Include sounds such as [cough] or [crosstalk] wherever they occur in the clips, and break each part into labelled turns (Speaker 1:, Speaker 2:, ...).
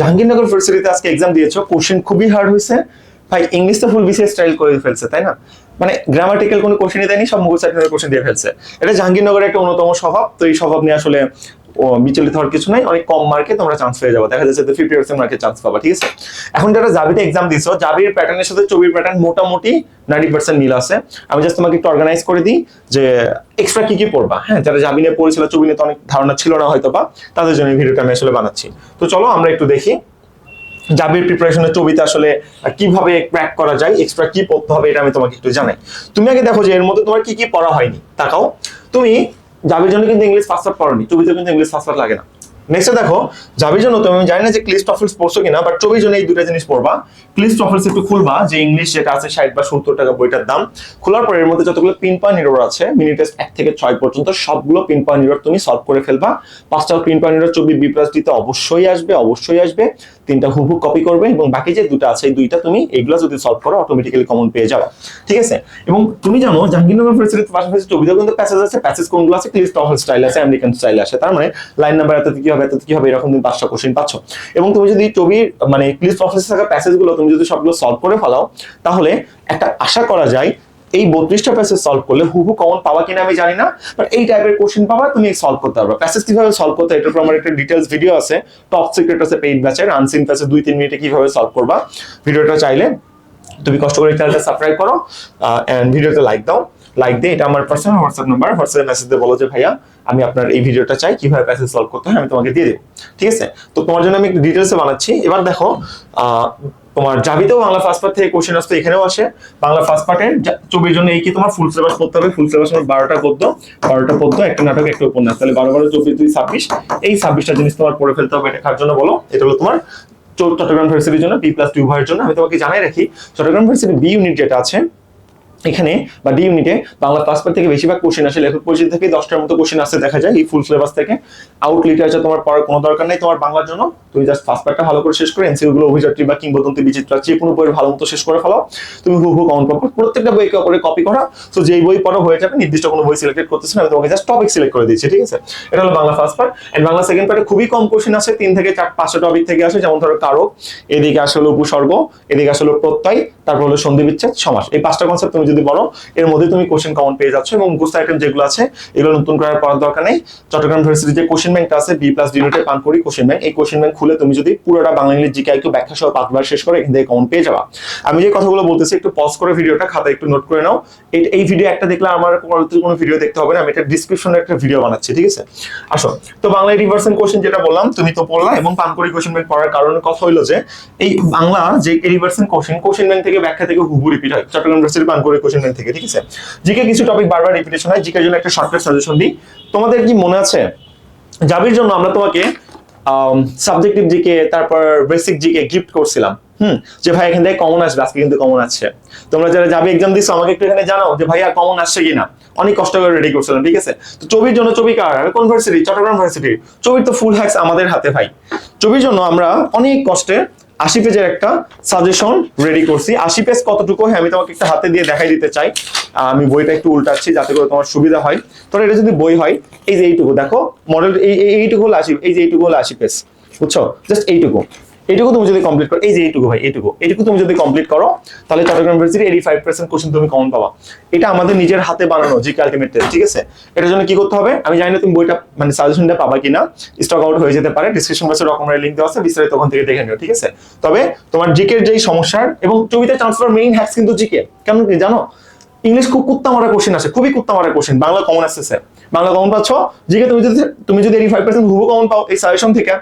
Speaker 1: জাহাঙ্গীরনগর ফার্সিটিতে আজকে এক্সাম দিয়েছ কোশ্চেন খুবই হার্ড হয়েছে। ভাই ইংলিশ তো ফুল বিসিএস স্টাইল করে ফেলছে, তাই না? মানে গ্রামাটিক্যাল কোনো কোশ্চেনই দেয়নি, সব মুখস্থ কোশ্চেন দিয়ে ফেলছে। এটা জাহাঙ্গীরনগরের একটা অন্যতম স্বভাব, তো এই স্বভাব নিয়ে আসলে বিচলিত হওয়ার কিছু নাই, অনেক কম মার্কে তোমরা চান্স পেয়ে যাব। দেখা যাচ্ছে ফিফটি পার্সেন্ট মার্কে চান্স পাবা, ঠিক আছে? এখন যারা জাবিতে এক্সাম দিছো জাবির প্যাটার্নের সাথে ছবির প্যাটার্ন মোটামুটি নাইনটি পার্সেন্ট মিল আছে। আমি জাস্ট তোমাকে একটু অর্গানাইজ করে দিই যে এক্সট্রা কি কি পড়বা। হ্যাঁ যারা জাবি নিয়ে পড়েছিল, ছবি নিয়ে তো অনেক ধারণা ছিল না হয়তো বা তাদের জন্য ভিডিওটা আমি আসলে বানাচ্ছি। তো চলো, আমরা একটু দেখি। জাবির প্রিপারেশনের ছবিতে আসলে কীভাবে ক্র্যাক করা যায় এক্সট্রা কি পড়তে হবে এটা আমি তোমাকে একটু জানাই। তুমি আগে দেখো যে এর মধ্যে তোমার কি কি পড়া হয়নি, তাকাও। তুমি জাবির জন্য কিন্তু ইংলিশ ফার্স্ট পড়নি ছবিতে কিন্তু ইংলিশ ফার্স্ট লাগে না। নেক্সট দেখো, জাবির জন্য তুমি জানি না যে ক্লিস্ট অফিস পড়ছো কিনা বাট ছবির জন্য এই দুটা জিনিস পড়বা। ক্লিস্ট অফিস একটু খুলবা, যে ইংলিশ যেটা আছে, ষাট বা সত্তর টাকা বইটার দাম। খোলার পর এর মধ্যে যতগুলো পিন পয়েন্ট নিরোর আছে মিনি টেস্ট এক থেকে ছয় পর্যন্ত সবগুলো পিন পয়েন্ট নিরোর তুমি সলভ করে ফেলবা। পাঁচটা পিন পয়েন্ট নিরোর ছবি বি প্লাস ডিতে অবশ্যই আসবে অবশ্যই আসবে। তিনটা হুবহু কপি করবে এবং বাকি যে দুটো আছে, এই দুইটা তুমি এগুলো যদি সলভ করো অটোমেটিক্যালি কমন পেয়ে যাবে। ঠিক আছে? এবং তুমি জানো, জাহাঙ্গীরনগর ইউনিভার্সিটির পাশাপাশি ছবিতেও কিন্তু প্যাসেজ আছে প্যাসেজ কোনগুলো আছে? ক্লিস্ট অফিস স্টাইল আছে আমেরিকান স্টাইল আছে তার মানে লাইন নাম্বার এত কি হবে এত কি হবে, এরকম তুমি পাঁচটা কোশ্চেন পাচ্ছ। এবং তুমি যদি ছবির মানে ক্লিস্ট অফিসে থাকা প্যাসেজগুলো তুমি যদি সবগুলো সলভ করে ফেলাও, তাহলে একটা আশা করা যায় এই বত্রিশটা প্যাসেজ সলভ করলে হুবু কমন পাওয়া কিনা আমি জানি না বাট এই টাইপের কোশ্চেন পাবা, তুমি সলভ করতে পারবে। প্যাসেজ কীভাবে সলভ করতে এটার উপর আমার একটা ডিটেলস ভিডিও আছে। টপ সিক্রেট আছে পেইড ব্যাচের আনসিন প্যাসেজ দুই, তিন মিনিটে কীভাবে সলভ করবা। ভিডিওটা চাইলে তুমি কষ্ট করে চ্যানেলটা সাবস্ক্রাইব করো এন্ড ভিডিওতে লাইক দাও। লাইক দিয়ে এটা আমার পার্সোনাল হোয়াটসঅ্যাপ নাম্বার হোয়াটসঅ্যাপে মেসেজ দিয়ে বলো যে, ভাইয়া, আমি আপনার এই ভিডিওটা চাই, কীভাবে প্যাসেজ সলভ করতে হয়, আমি তোমাকে দিয়ে দেবো। ঠিক আছে? তো তোমার জন্য আমি একটু ডিটেলসে বানাচ্ছি। এবার দেখো তোমার জাবিতেও বাংলা ফার্স্ট পার্ট থেকে কোশ্চেন আসতো, এখানেও আসে। বাংলা ফার্স্ট পার্টের চব্বিশ জন্য এই কি তোমার ফুল সিলেবাস পড়তে হবে? ফুল সিলেবাস আমার বারোটা পদ্য। বারোটা পদ্য, একটা নাটক, একটা উপন্যাস। তাহলে বারো বারো, চব্বিশ, দুই, ছাব্বিশ। এই ছাব্বিশটা জিনিস তোমার পড়ে ফেলতে হবে, এটা কার জন্য বলো? এটা হলো তোমার চট্টগ্রাম ভার্সিটির জন্য বি প্লাস টু উভয়ের জন্য। আমি তোমাকে জানাই রাখি, চট্টগ্রাম ভার্সিটি বি ইউনিট যেটা আছে এখানে বা ডি ইউনিটে বাংলা ক্লাস পার থেকে বেশিরভাগ কোশ্চেন আসে, লেখক পরিচিতি থেকে দশটার মতো কোশ্চেন আসতে দেখা যায়, এই ফুল সিলেবাস থেকে। আউট লিটারেচার তোমার পড়ার কোনো দরকার নেই, তোমার বাংলার জন্য। তুমি জাস্ট ফার্স্ট পার্টটা ভালো করে শেষ করে এনসিউ গুলো, অভিযাত্রী বা কিংবদন্তি বিচিত্রা যে কোনো বইয়ের ভালো মতো শেষ করে ফেলো। তুমি হু হু কমন পাবো প্রত্যেকটা বই করে কপি করা। তো যেই বই পড়া, হয়ে যাবে নির্দিষ্ট কোনো বই সিলেক্টেড করতেছে না, আমি তোমাকে জাস্ট টপিক সিলেক্ট করে দিচ্ছি, ঠিক আছে? এটা হলো Bangla first part and Bangla second পার্টে খুবই কম কোশ্চেন আছে তিন থেকে চার, পাঁচটা টপিক থেকে আসে, যেমন ধরো কারক এদিকে আসলে উপসর্গ, এদিকে আসলে প্রত্যয়, তারপর হলো সন্ধি বিচ্ছেদ, সমাস। এই পাঁচটা কনসেপ্ট তুমি যদি বলো, এর মধ্যে তুমি কোশ্চেন কমন পেয়ে যাচ্ছ এবং মুখস্থ আইটেম যেগুলো আছে, এগুলো নতুন করে পড়ার দরকার নেই। চট্টগ্রাম ইউনিভার্সিটি যে কোশ্চেন ব্যাংকটা আছে বি প্লাস ডিনোটে পান করি কোশ্চেন ব্যাংক এই কোশ্চেন ব্যাংক খুলে তুমি যদি পুরোটা বাংলা ইংলিশ জিকে একটু ব্যাখ্যা সহ পাঁচবার শেষ করে এখান থেকে কমন পেয়ে যাবা। আমি যে কথাগুলো বলতেছি, একটু পজ করে ভিডিওটা খাতা একটু নোট করে নাও। এই- ভিডিও একটা দেখলে আমার পরবর্তী কোনো ভিডিও দেখতে হবে না, আমি এটা ডিসক্রিপশনে একটা ভিডিও বানাচ্ছি, ঠিক আছে? আসো, তো বাংলা রিভার্সন কোশ্চেন যেটা বললাম, তুমি তো পড়লা এবং পানকড়ি কোশ্চেন ব্যাংক পড়ার কারণে কথা হইল যে, এই বাংলা যে রিভার্সন কোশ্চেন কোশ্চেন ব্যাংক থেকে ব্যাখ্যা থেকে হুবু রিপিট হয়। চট্টগ্রাম ইউনিভার্সিটি পানকড়ি কোশ্চেন ব্যাংক থেকে, ঠিক আছে? জিকে কিছু টপিক বারবার রিপিটেশন হয় জিকের জন্য একটা শর্টকাট সাজেশন দিই। তোমাদের কি মনে আছে? জাবির জন্য আমরা তোমাকে সাবজেক্টিভ জিকে তারপর বেসিক জিকে গিফট করছিলাম। হুম? যে ভাই, এখান থেকে কমন আসবে। আজকে কিন্তু কমন আসছে। তোমরা যারা যাবে এক্সাম দিচ্ছ আমাকে একটু এখানে জানাও যে ভাইয়া কমন আসছে কিনা? অনেক কষ্ট করে রেডি করছিলাম, ঠিক আছে? তো ছবির জন্য ছবি কার? কোন ভার্সিটি চট্টগ্রাম ভার্সিটি ছবির তো ফুল হ্যাক্স আমাদের হাতে, ভাই। ছবির জন্য আমরা অনেক কষ্টে আশি পেজের একটা সাজেশন রেডি করছি। আশি পেজ কতটুকু হ্যাঁ আমি তোমাকে একটা হাতে দিয়ে দেখাই দিতে চাই। আমি বইটা একটু উল্টাচ্ছি যাতে করে তোমার সুবিধা হয়। তোর এটা যদি বই হয়, এই যে এইটুকু, দেখো মডেল এই এই- এইটুকু হলো আশি এই যে এইটুকু হলো আশি পেজ, বুঝছ? জাস্ট এইটুকু। এইটুকু তুমি যদি কমপ্লিট করো, এই যে এইটুকু ভাই, এইটুকু এইটুকু তুমি যদি কমপ্লিট করো, তাহলে Chattogram university eighty five percent question তুমি কমন পাবা। এটা আমাদের নিজের হাতে বানানো জিকে আলটিমেট টেস্ট ঠিক আছে? এটার জন্য কি করতে হবে? আমি জানি না তুমি বইটা মানে সাজেশনটা পাবা কিনা স্টক আউট হয়ে যেতে পারে ডিসক্রিপশন বক্সে রকমের লিঙ্ক দেওয়া আছে, বিস্তারিত ওখান থেকে দেখে নিও, ঠিক আছে? তবে তোমার জিকের যেই সমস্যার এবং ছবিতে ট্রান্সফার মেইন হ্যাক্স কিন্তু জিকে কেন কি জানো? ইংলিশ খুব কুত্তা মারা কোশ্চেন আছে, খুবই কুত্তা মারা কোশ্চেন বাংলা কমন আসতেছে বাংলা কমন পাচ্ছ? জিকে তুমি যদি তুমি যদি এইটি ফাইভ পার্সেন্ট হুবু কমন পাও, এই সাজেশন থেকে।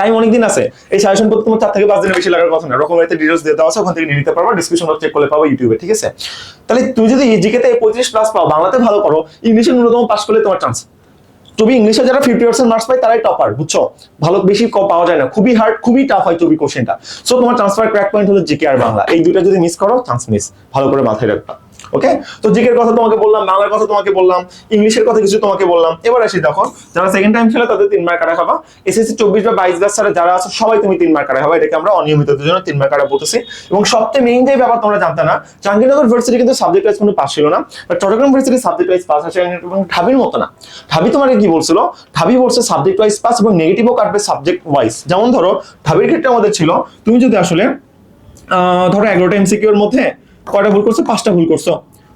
Speaker 1: টাইম অনেকদিন আছে। এই সাজেশন করতে তোমার চার থেকে পাঁচ দিনের বেশি লাগার কথা না। রকম এতে ডিটেলস দিয়ে দেওয়া আছে, ওখান থেকে নিয়ে নিতে পারবা ডিসক্রিপশন বক্স চেক করলে পাবো ইউটিউবে ঠিক আছে? তাহলে তুমি যদি জিকেতে পঁয়ত্রিশ প্লাস পাও, বাংলাতে ভালো করো ইংলিশে ন্যূনতম পাস করলে তোমার চান্স তুমি ইংলিশে যারা ফিফটি পার্সেন্ট মার্কস পায়, তারাই টপার বুঝছ? ভালো, বেশি পাওয়া যায় না। খুবই হার্ড খুবই টাফ হয় চবি কোশ্চেনটা সো তোমার ট্রান্সফার ক্র্যাক পয়েন্ট হলো জিকে আর বাংলা। এই দুটো যদি মিস করো চান্স মিস ভালো করে মাথায় রাখবা। ওকে তো জিকের কথা তোমাকে বললাম, বাংলার কথা তোমাকে বললাম, ইংলিশের কথা কিছু তোমাকে বললাম। এবার আসি দেখো, যারা সেকেন্ড টাইম ছিল তাদের তিন মার্ক কাটা খাবা এসএসসি চব্বিশ বা বাইশ ব্যাচ ছাড়া যারা আছে, সবাই তুমি তিন মার্ক কাটা খাবা এটাকে আমরা অনিয়মিততার জন্য তিন মার্ক কাটা বলতেছি। এবং সবচেয়ে মেইন যে ব্যাপার তোমরা জানতে না, জাহাঙ্গীরনগর ভার্সিটি কিন্তু সাবজেক্ট ওয়াইজ কোনো পাস ছিল না but Chattogram varsity subject wise pass আছে এবং ঢাবির মতো না। ঢাবি তোমাকে কি বলছিল? ঢাবি বলছে সাবজেক্ট ওয়াইজ পাস এবং নেগেটিভও কাটবে সাবজেক্ট ওয়াইজ যেমন ধরো, ঢাবির ক্ষেত্রে আমাদের ছিল, তুমি যদি আসলে ধরো এগারোটা এমসিকিউর মধ্যে কয়টা ভুল করছ? পাঁচটা ভুল করছ।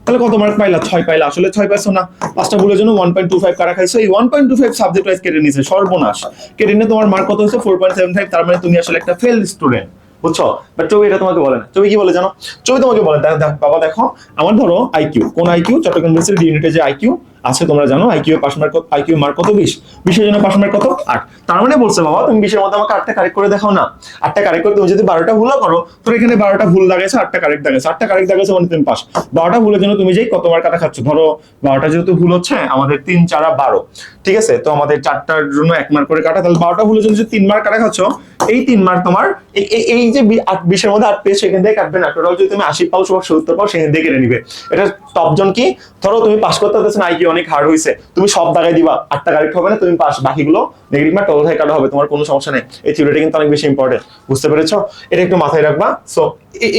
Speaker 1: তাহলে কত মার্ক পাইলা? ছয় পাইলা। আসলে ছয় পাইছো না। পাঁচটা ভুলের জন্য ওয়ান পয়েন্ট টু ফাইভ কারা খাইছো এই one point two five subject wise কেটে নিয়েছে, সর্বনাশ। কেটে নিয়ে তোমার মার্ক কত হয়েছে? ফোর পয়েন্ট সেভেন ফাইভ তার মানে তুমি আসলে একটা ফেল স্টুডেন্ট বুঝছ? বাট চবি এটা তোমাকে বলে না। চবি কি বলে জানো? চবি তোমাকে বলে বাবা দেখো, আমার ধরো আইকিউ কোন আইকিউ চট্টগ্রাম ইউনিভার্সিটি যে আইকিউ আছে তোমরা জানো IQ pass mark IQ mark কত? বিশ। বিশের জন্য পাস মার্ক কত? আট। তার মানে বলছে বাবা, তুমি বিশের মধ্যে আমাকে আটটা কারেক্ট করে দেখাও না। আটটা কারেক্ট করে তুমি যদি বারোটা ভুলও করো, তোর এখানে বারোটা ভুল দাগেছে, আটটা কারেক্ট দাগেছে। আটটা কারেক্ট দাগেছে মানে তুমি পাস। বারোটা ভুলের জন্য তুমি যেই কত মার্ক খাচ্ছ, ধরো বারোটা যেহেতু ভুল হচ্ছে আমাদের তিন, চারা বারো। ঠিক আছে? তো আমাদের চারটার জন্য এক মার্ক করে কাটা। তাহলে বারোটা ভুলের জন্য যে তিন মার্ক কাটা খাচ্ছ, এই তিন মার্ক তোমার, এই- যে বিশের মধ্যে আট পেয়ে সেখান থেকে কাটবে না। টোটাল যদি তুমি আশি পাও, সবার সত্তর পাও, সেখান থেকে কেটে নিবে। এটা টপজন কি? ধরো তুমি পাস করতে পারতেছো না আইকি অনেক হার্ড হয়েছে তুমি সব দাগাই দিবা, আটটা কারেক্ট হবে না, তুমি পাস বাকিগুলো নেগেটিভ মার্ক টোটাল থেকে কাটা হবে, তোমার কোনো সমস্যা নেই। এই থিওরিটা কিন্তু অনেক বেশি ইম্পর্টেন্ট বুঝতে পেরেছ? এটা একটু মাথায় রাখবা। সো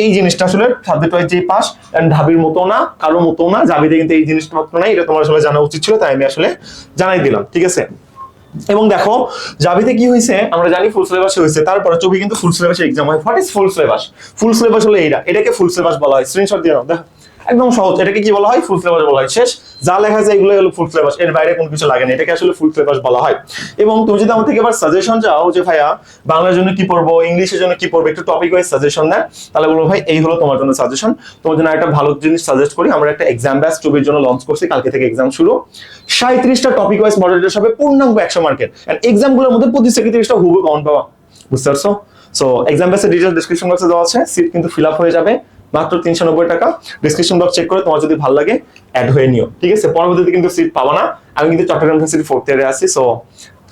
Speaker 1: এই জিনিসটা আসলে সাবজেক্ট ওয়াইজ যে পাস ঢাবির মতো না কারও মতো না জাবিতে কিন্তু এই জিনিসটা মাত্র নাই, এটা তোমার আসলে জানা উচিত ছিল, তাই আমি আসলে জানাই দিলাম, ঠিক আছে? এবং দেখো জাবিতে কি হয়েছে আমরা জানি ফুল সিলেবাসে হয়েছে তারপরে চবি কিন্তু ফুল সিলেবাসে এক্সাম হয়। What is full syllabus full syllabus হলো এইটা, এটাকে ফুল সিলেবাস বলা হয়। স্ক্রিনশট দিয়ে নাও, দেখো। একদম সহজ। এটাকে কি বলা হয়? ফুল সিলেবাস বলা হয়। শেষ। যা লেখা আছে এগুলো হলো ফুল সিলেবাস এর বাইরে কোনো কিছু লাগে না। এটাকে আসলে ফুল সিলেবাস বলা হয়। এবং তুমি যদি আমার থেকে এবার সাজেশন চাও যে, ভাইয়া, বাংলার জন্য কি পড়ব? ইংলিশের জন্য কি পড়ব? একটু টপিক ওয়াইজ সাজেশন দেয় তাহলে বলব, ভাই, এই হলো তোমার জন্য সাজেশন তোমার জন্য একটা ভালো জিনিস সাজেস্ট করি। আমরা একটা এক্সাম ব্যাচ টুবির জন্য লঞ্চ করছি। কালকে থেকে এক্সাম শুরু। সাঁত্রিশটা টপিক ওয়াইজ মডেল হিসাবে পূর্ণাঙ্গ একশো মার্কের। এক্সামগুলোর মধ্যে থেকে তিরিশটা হুবু কাউন্ট পাওয়া। বুঝতে পারছ? সো এক্সাম ব্যাচের ডিটেলস ডিসক্রিপশন বক্সে দেওয়া আছে। সিট কিন্তু ফিল আপ হয়ে যাবে। মাত্র তিনশো নব্বই টাকা। ডিসক্রিপশন বক্স চেক করে তোমার যদি ভালো লাগে অ্যাড হয়ে নিও। ঠিক আছে? পরবর্তীতে কিন্তু সিট পাবো না। আমি কিন্তু চট্টগ্রাম ইউনিভার্সিটি ফোর্থ ইয়ারে আছি সো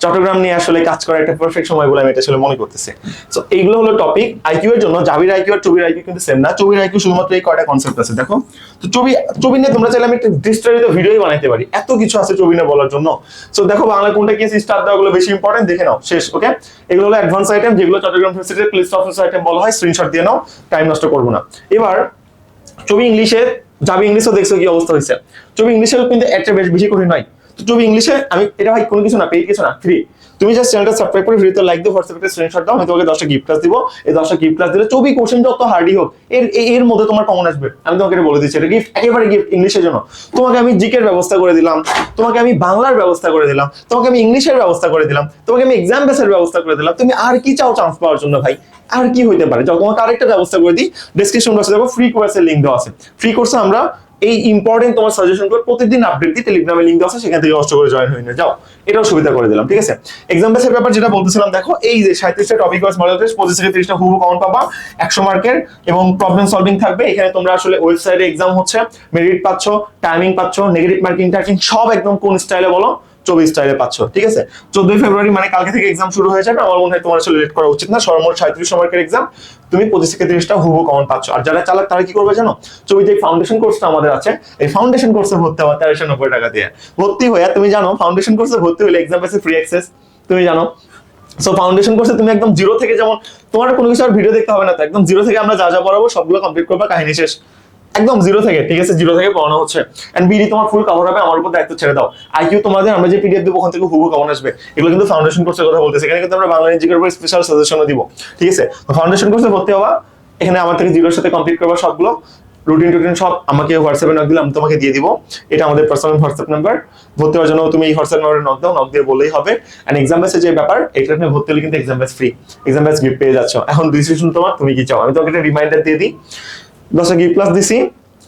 Speaker 1: চট্টগ্রাম নিয়ে আসলে কাজ করার একটা পারফেক্ট সময় বলে আমি এটা আসলে মনে করতেছি। সো এইগুলো হলো টপিক আইকিউ এর জন্য। জাবির আইকিউ আর চবির আইকিউ কিন্তু সেম না। চবির আইকিউ শুধুমাত্র এই কয়টা কনসেপ্ট আছে, দেখো। তো চবি চবি নিয়ে তোমরা চাইলে আমি একটা বিস্তারিত ভিডিওই বানাইতে পারি। এত কিছু আছে চবি নিয়ে বলার জন্য। সো দেখো বাংলা কোনটা কি স্টার দেওয়া গুলো বেশি ইম্পর্টেন্ট দেখে নাও। শেষ ওকে এগুলো হলো অ্যাডভান্স আইটেম যেগুলো চট্টগ্রাম ইউনিভার্সিটির প্লেস অফিস আইটেম বলা হয় স্ক্রিনশট দিয়ে নাও টাইম নষ্ট করব না। এবার, ছবি ইংলিশে যাবে ইংলিশও দেখছ কি অবস্থা হয়েছে। ছবি ইংলিশে কিন্তু একটা বেশ বেশি কঠিন নয়। তো ছবি ইংলিশে, আমি, এটা ভাই কোনো কিছু না পেয়ে কিছু না ফ্রি তুমি জাস্ট চ্যানেলটা সাবস্ক্রাইব করে ফ্রিতে লাইক দিও, হোয়াটসঅ্যাপে স্ক্রিনশট দাও, আমি তোমাকে দশটা গিফট ক্লাস দিব। এই দশটা গিফট ক্লাস দিলে ছবি কোশ্চেন যত হার্ডই হোক, এর এর মধ্যে তোমার কমন আসবে। আমি তোমাকে এটা বলে দিচ্ছি, এটা গিফট একেবারে গিফট ইংলিশের জন্য। তোমাকে আমি জিকের ব্যবস্থা করে দিলাম, তোমাকে আমি বাংলার ব্যবস্থা করে দিলাম, তোমাকে আমি ইংলিশের ব্যবস্থা করে দিলাম, তোমাকে আমি এক্সাম বেসের ব্যবস্থা করে দিলাম। তুমি আর কি চাও চান্স পাওয়ার জন্য ভাই? আর কি হইতে পারে? যখন তোমাকে আরেকটা ব্যবস্থা করে দিই ডেসক্রিপশন বক্সে দেখো ফ্রি কোর্সের লিঙ্ক দেওয়া আছে। ফ্রি কোর্সে আমরা এই ইম্পর্টেন্ট তোমার সাজেশনগুলো প্রতিদিন আপডেট দিই টেলিগ্রামে লিঙ্ক আছে, সেখান থেকে কষ্ট করে জয়েন হয়ে নিয়ে যাও। এটাও সুবিধা করে দিলাম, ঠিক আছে? এক্সাম বেসের ব্যাপার যেটা বলতেছিলাম, দেখো, এই যে সাঁত্রিশটা টপিক ওয়াইজ মডেল টেস্ট পঁচিশ থেকে তিরিশটা হুবু কমন পাবা, একশো মার্কের এবং প্রবলেম সলভিং থাকবে। এখানে তোমরা আসলে ওয়েবসাইটে এক্সাম হচ্ছে মেরিট পাচ্ছ টাইমিং পাচ্ছ নেগেটিভ মার্কিং টার্কিং সব একদম কোন স্টাইলে বলো চব্বিশ স্টাইলে পাচ্ছ ঠিক আছে? চোদ্দই ফেব্রুয়ারি মানে কালকে থেকে এক্সাম শুরু হয়ে যাবে। আমার মনে হয় তোমার আসলে লেট করা উচিত না। সর্বমোট সাঁত্রিশ মার্কের এক্সাম তুমি পঁচিশ থেকে তিরিশটা হুবু কমন পাচ্ছ। আর যারা চালাক, তারা কি করবে জানো? ফাউন্ডেশন কোর্সটা আমাদের আছে। এই ফাউন্ডেশন কোর্সে ভর্তি হওয়া তেরোশো নব্বই টাকা দিয়ে। ভর্তি হয়ে, তুমি জানো ফাউন্ডেশন কোর্সে ভর্তি হলে এক্সাম পেছে ফ্রি অ্যাক্সেস তুমি জানো? সো ফাউন্ডেশন কোর্সে তুমি একদম জিরো থেকে যেমন তোমার কোনো কিছু আর ভিডিও দেখতে হবে না। তো একদম জিরো থেকে আমরা যা যা পড়াবো, সবগুলো কমপ্লিট করবা, কাহিনী শেষ। একদম জিরো থেকে, ঠিক আছে? জিরো থেকে পড়ানো হচ্ছে। এন্ড বিডি তোমার ফুল কভার হবে, আমার উপর দায়িত্ব ছেড়ে দাও। আইকিউ তোমাদের, আমরা যে পিডিএফ দেবো, ওখান থেকে হুবু কমন আসবে? এগুলো কিন্তু ফাউন্ডেশন কোর্সের কথা বলতেছি। এখানে কিন্তু আমরা বাংলা ইঞ্জিকের উপর স্পেশাল সাজেশনও দিব, ঠিক আছে? ফাউন্ডেশন কোর্সে ভর্তি হওয়া এখানে আমার থেকে জিরোর সাথে কমপ্লিট করবা সবগুলো। রুটিন টুটিন সব আমাকে হোয়াটসঅ্যাপে নক দিলে আমি তোমাকে দিয়ে দিব। এটা আমাদের পার্সোনাল হোয়াটসঅ্যাপ নাম্বার ভর্তি হওয়ার জন্য তুমি এই হোয়াটসঅ্যাপ নাম্বারে নক দাও নক দিয়ে বলেই হবে। এন্ড এক্সাম ব্যাচের যে ব্যাপার এটা নিয়ে ভর্তি হলে কিন্তু exam batch free exam batch gift পেয়ে যাচ্ছ। এখন ডিসিশন তোমার, তুমি কি চাও? আমি তোমাকে একটা রিমাইন্ডার দিয়ে দিই। দশটা গি প্লাস দিছি।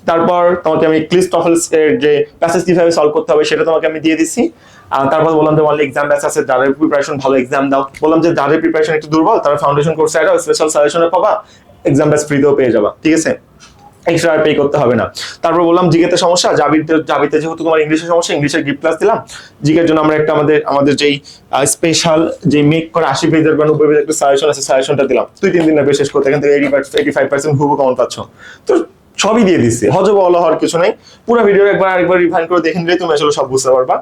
Speaker 1: তারপর তোমাকে আমি ক্লিস টফেলস এর যে প্যাসেজ কীভাবে সলভ করতে হবে সেটা তোমাকে আমি দিয়ে দিছি। আর তারপর বললাম যে এক্সাম ব্যাচ আছে, যাদের প্রিপারেশন ভালো এক্সাম দাও। বললাম যে যাদের প্রিপারেশন একটু দুর্বল, তারা ফাউন্ডেশন কোর্স স্পেশাল সাজেশনে পাবা এক্সাম ব্যাচ ফ্রিতেও পেয়ে যাবা, ঠিক আছে? এক্সট্রা পে করতে হবে না। তারপর বললাম জিকেতে সমস্যা, জাবিতে জাবিতে যেহেতু তোমার ইংলিশের সমস্যা ইংলিশের গিফট ক্লাস দিলাম। জিকের জন্য আমরা একটা আমাদের আমাদের যেই স্পেশাল যে মেক করে আশি পেজের বা নব্বই পেজের একটা সাজেশন আছে সাজেশনটা দিলাম। দুই তিন বেশ শেষ করতে, এখান থেকে এইটি ফাইভ পার্সেন্ট হুবু কমন পাচ্ছ। তো সবই দিয়ে দিচ্ছি হজব বলা হওয়ার কিছু নাই। পুরো ভিডিও একবার আরেকবার রিফাইন করে দেখে নিলে তুমি আসলে সব বুঝতে পারবা।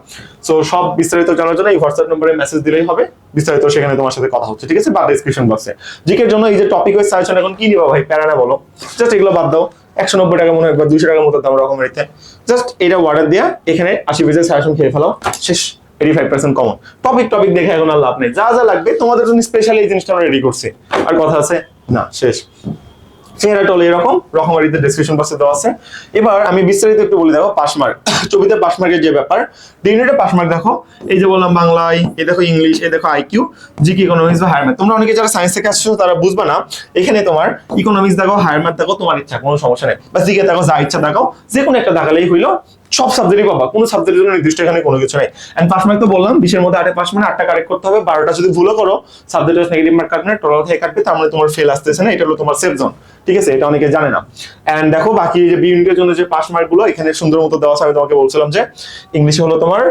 Speaker 1: সো সব বিস্তারিত জানার জন্য এই হোয়াটসঅ্যাপ নম্বরে মেসেজ দিলেই হবে। বিস্তারিত সেখানে তোমার সাথে কথা হচ্ছে, ঠিক আছে? বা ডিসক্রিপশন বক্সে জিকের জন্য এই যে টপিক ওয়াইজ সাজেশন এখন কি নিবা ভাই? প্যারানা বলো। জাস্ট এগুলো বাদ দাও। একশো নব্বই টাকা মনে হয় একবার দুশো টাকার মতো দাম রকমের জাস্ট এটা অর্ডার দিয়া এখানে আশি পেজের সাজেশন খেয়ে ফেলো। শেষ। Eighty five percent common topic topic দেখে এখন আর লাভ নেই। যা যা লাগবে তোমাদের জন্য স্পেশালি এই জিনিসটা আমরা রেডি করছি। আর কথা আছে? না, শেষ। চেহারাটা টল এরকম, রকমারিতে বক্সে দেওয়া আছে। এবার আমি বিস্তারিত একটু বলে দেবো পাশমার্ক ছবিতে পাশমার্কের যে ব্যাপার ডিগ্রিটা পাশমার্ক দেখো। এই যে বললাম বাংলায় এ দেখো ইংলিশ এ দেখো আইকিউ জিকে ইকোনমিক্স বা হায়ার ম্যাথ তোমরা অনেকে যারা সায়েন্স থেকে আসছো, তারা বুঝবে না, এখানে তোমার ইকোনমিক্স দেখো হায়ার ম্যাথ দেখো, তোমার ইচ্ছা, কোনো সমস্যা নেই। বা জিকে দেখো, যা ইচ্ছা দেখো যে কোনো একটা দেখালেই হইল সব সাবজেক্টই পাবা, কোনো সাবজেক্টের জন্য নির্দিষ্ট এখানে কোনো কিছু নেই। এন্ড পাস মার্ক তো বললাম, বিশের মধ্যে আটে পাস মানে আটটা কারেক্ট করতে হবে, বারোটা যদি ভুলও করো সাবজেক্ট নেগেটিভ মার্ক কাটবে টোটাল থেকে কাটবে, তার মানে তোমার ফেল আসতেছে না, এটা হলো তোমার সেফ জোন ঠিক আছে? এটা অনেকে জানে না। এন্ড দেখো, বাকি যে বি ইউনিটের জন্য যে পাস মার্কগুলো, এখানে সুন্দর মতো দেওয়া আছে, আমি তোমাকে বলছিলাম যে ইংলিশে হলো তোমার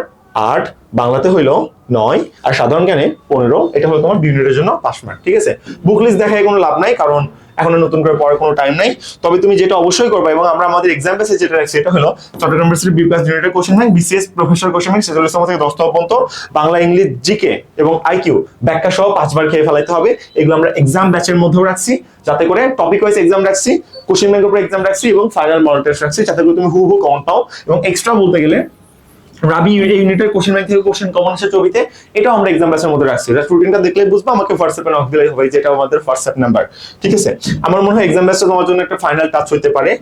Speaker 1: আট, বাংলাতে হইল নয় আর সাধারণ জ্ঞানে পনেরো। এটা হলো তোমার বি ইউনিটের জন্য পাস মার্ক ঠিক আছে? বুক লিস্ট দেখায় কোনো লাভ নাই কারণ এখনও নতুন করে পড়ার কোনো টাইম নাই। তবে তুমি যেটা অবশ্যই করবে এবং আমরা আমাদের এক্সাম বেসে যেটা রাখছি সেটা হলো চট্টগ্রাম ইউনিভার্সিটি বি প্লাস ইউনিটের question bank BCS professor question bank Sejal Islam থেকে দশটা পর্যন্ত। বাংলা, ইংলিশ জিকে এবং আইকিউ ব্যাখ্যা সহ পাঁচবার খেয়ে ফেলাইতে হবে। এগুলো আমরা এক্সাম ব্যাচের মধ্যেও রাখছি, যাতে করে টপিক ওয়াইজ এক্সাম রাখছি কোশ্চেন ব্যাংকের উপর এক্সাম রাখছি এবং ফাইনাল টেস্ট রাখছি, যাতে করে তুমি হু হু কমন পাও এবং এক্সট্রা বলতে গেলে রাবি, এই ইউনিটের কোশ্চেন ব্যাংক থেকে কোশ্চেন কমন আসে ছবিতে, এটাও আমরা এক্সাম ব্যাচের মধ্যে রাখছি। এটা রুটিনটা দেখলে বুঝব, আমাকে হোয়াটসঅ্যাপে নক দিলেই হবে যেটা আমাদের হোয়াটসঅ্যাপ নাম্বার ঠিক আছে? আমার মনে হয় এক্সাম ব্যাচটা তোমার জন্য একটা ফাইনাল টাচ হইতে পারে।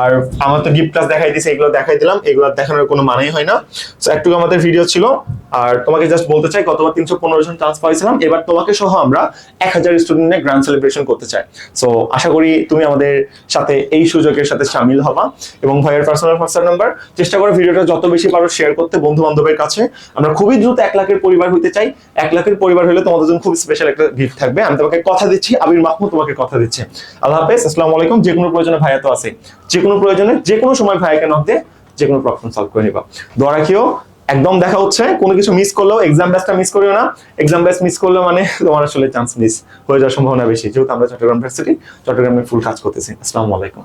Speaker 1: আর আমার তো গিফট ক্লাস দেখাই দিয়েছে এগুলো দেখাই দিলাম, এগুলো দেখানোর কোনো মানেই হয় না। তো একটু আমাদের ভিডিও ছিল, আর তোমাকে জাস্ট বলতে চাই, গতবার তিনশো পনেরো জন চান্স পাইছিলাম, এবার তোমাকে সহ আমরা এক হাজার স্টুডেন্টের গ্র্যান্ড সেলিব্রেশন করতে চাই। সো আশা করি তুমি আমাদের সাথে এই সুযোগের সাথে সামিল হবা। এবং ভাইয়ের পার্সোনাল হোয়াটসঅ্যাপ নাম্বার চেষ্টা করো ভিডিওটা যত বেশি পারো শেয়ার করতে বন্ধু বান্ধবের কাছে। আমরা খুবই দ্রুত এক লাখের পরিবার হইতে চাই। এক লাখের পরিবার হলে তোমাদের জন্য খুব স্পেশাল একটা গিফট থাকবে। আমি তোমাকে কথা দিচ্ছি, আবির মাহমুদ তোমাকে কথা দিচ্ছে। আল্লাহ হাফেজ, আসসালামু আলাইকুম যে কোনো প্রয়োজনে ভাইয়া তো আছে। যে কোনো প্রয়োজনে যে কোনো সময় ভাইয়াকে নক দিয়ে যে কোনো প্রবলেম সলভ করে নিবা। দোয়া রাখিও, একদম দেখা হচ্ছে, কোনো কিছু মিস করলেও এক্সাম ব্যাচটা মিস করিও না। এক্সাম ব্যাচ মিস করলে মানে [laughs] তোমার আসলে চান্স মিস হয়ে যাওয়ার সম্ভাবনা বেশি। যেহেতু আমরা চট্টগ্রাম ইউনিভার্সিটি চট্টগ্রামে ফুল কাজ করতেছি। আসসালামু আলাইকুম।